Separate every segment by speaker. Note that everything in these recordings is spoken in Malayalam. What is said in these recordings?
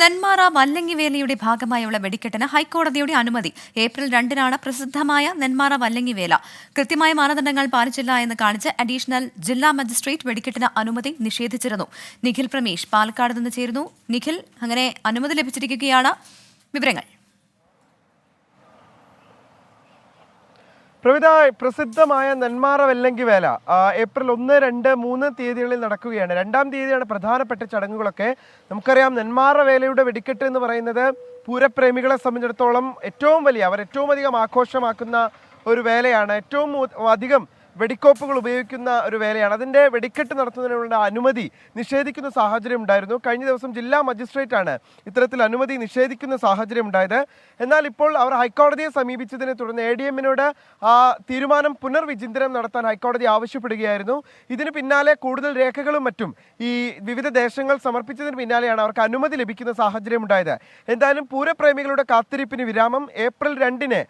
Speaker 1: നെന്മാറ വല്ലങ്ങിവേലയുടെ ഭാഗമായുള്ള വെടിക്കെട്ടിന് ഹൈക്കോടതിയുടെ അനുമതി. ഏപ്രിൽ രണ്ടിനാണ് പ്രസിദ്ധമായ നെന്മാറ വല്ലങ്ങിവേല. കൃത്യമായ മാനദണ്ഡങ്ങൾ പാലിച്ചില്ല എന്ന് കാണിച്ച് അഡീഷണൽ ജില്ലാ മജിസ്ട്രേറ്റ് വെടിക്കെട്ടിന് അനുമതി നിഷേധിച്ചിരുന്നു. നിഖിൽ പ്രമേഷ് പാലക്കാട് നിന്ന് ചേരുന്നു. നിഖിൽ അങ്ങനെ അനുമതി ലഭിച്ചിരിക്കുകയാണ് വിവരങ്ങൾ.
Speaker 2: പ്രവിധ പ്രസിദ്ധമായ നെന്മാറ വെല്ലങ്കി വേല ഏപ്രിൽ ഒന്ന് രണ്ട് മൂന്ന് തീയതികളിൽ നടക്കുകയാണ്. രണ്ടാം തീയതിയാണ് പ്രധാനപ്പെട്ട ചടങ്ങുകളൊക്കെ. നമുക്കറിയാം നെന്മാറ വേലയുടെ വെടിക്കെട്ട് എന്ന് പറയുന്നത് പൂരപ്രേമികളെ സംബന്ധിച്ചിടത്തോളം ഏറ്റവും വലിയ അവർ ഏറ്റവും അധികം ആഘോഷമാക്കുന്ന ഒരു വേലയാണ്. ഏറ്റവും അധികം വെടിക്കോപ്പുകൾ ഉപയോഗിക്കുന്ന ഒരു വേലയാണ്. അതിന്റെ വെടിക്കെട്ട് നടത്തുന്നതിനുള്ള അനുമതി നിഷേധിക്കുന്ന സാഹചര്യം ഉണ്ടായിരുന്നു. കഴിഞ്ഞ ദിവസം ജില്ലാ മജിസ്ട്രേറ്റ് ആണ് ഇത്തരത്തിൽ അനുമതി നിഷേധിക്കുന്ന സാഹചര്യം ഉണ്ടായത്. എന്നാൽ ഇപ്പോൾ അവർ ഹൈക്കോടതിയെ സമീപിച്ചതിനെ തുടർന്ന് എ ഡി എമ്മിനോട് ആ തീരുമാനം പുനർവിചിന്തനം നടത്താൻ ഹൈക്കോടതി ആവശ്യപ്പെടുകയായിരുന്നു. ഇതിന് പിന്നാലെ കൂടുതൽ രേഖകളും മറ്റും ഈ വിവിധ ദേശങ്ങൾ സമർപ്പിച്ചതിന് പിന്നാലെയാണ് അവർക്ക് അനുമതി ലഭിക്കുന്ന സാഹചര്യം ഉണ്ടായത്. എന്തായാലും പൂരപ്രേമികളുടെ കാത്തിരിപ്പിന് വിരാമം. ഏപ്രിൽ രണ്ടിന്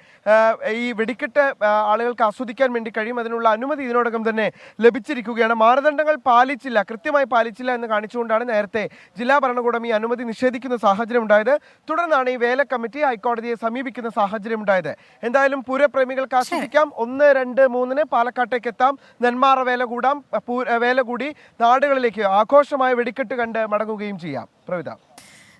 Speaker 2: ഈ വെടിക്കെട്ട് ആളുകൾക്ക് ആസ്വദിക്കാൻ വേണ്ടി കഴിയും. അതിനുള്ള അനുമതി ഇതിനോടകം തന്നെ ലഭിച്ചിരിക്കുകയാണ്. മാനദണ്ഡങ്ങൾ പാലിച്ചില്ല കൃത്യമായി പാലിച്ചില്ല എന്ന് കാണിച്ചുകൊണ്ടാണ് നേരത്തെ ജില്ലാ ഭരണകൂടം ഈ അനുമതി നിഷേധിക്കുന്ന സാഹചര്യം ഉണ്ടായത്. തുടർന്നാണ് ഈ വേല കമ്മിറ്റി ഹൈക്കോടതിയെ സമീപിക്കുന്ന സാഹചര്യം ഉണ്ടായത്. എന്തായാലും പൂരപ്രേമികൾക്ക് ആസ്വദിക്കാം. ഒന്ന് രണ്ട് മൂന്നിന് പാലക്കാട്ടേക്ക് എത്താം. നെന്മാറ വേല കൂടാം. വേല കൂടി നാടുകളിലേക്ക് ആഘോഷമായ വെടിക്കെട്ട് കണ്ട് മടങ്ങുകയും ചെയ്യാം. പ്രവിത.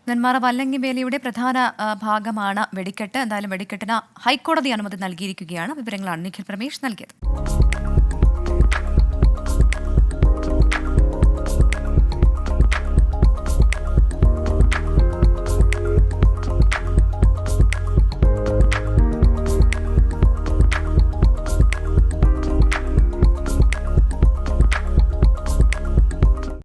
Speaker 1: നെന്മാറ വല്ലങ്ങിവേലയുടെ പ്രധാന ഭാഗമാണ് വെടിക്കെട്ട്. എന്തായാലും വെടിക്കെട്ടിന് ഹൈക്കോടതി അനുമതി നൽകിയിരിക്കുകയാണ്. വിവരങ്ങളാണ് നിഖിൽ പ്രമേഷ് നൽകിയത്.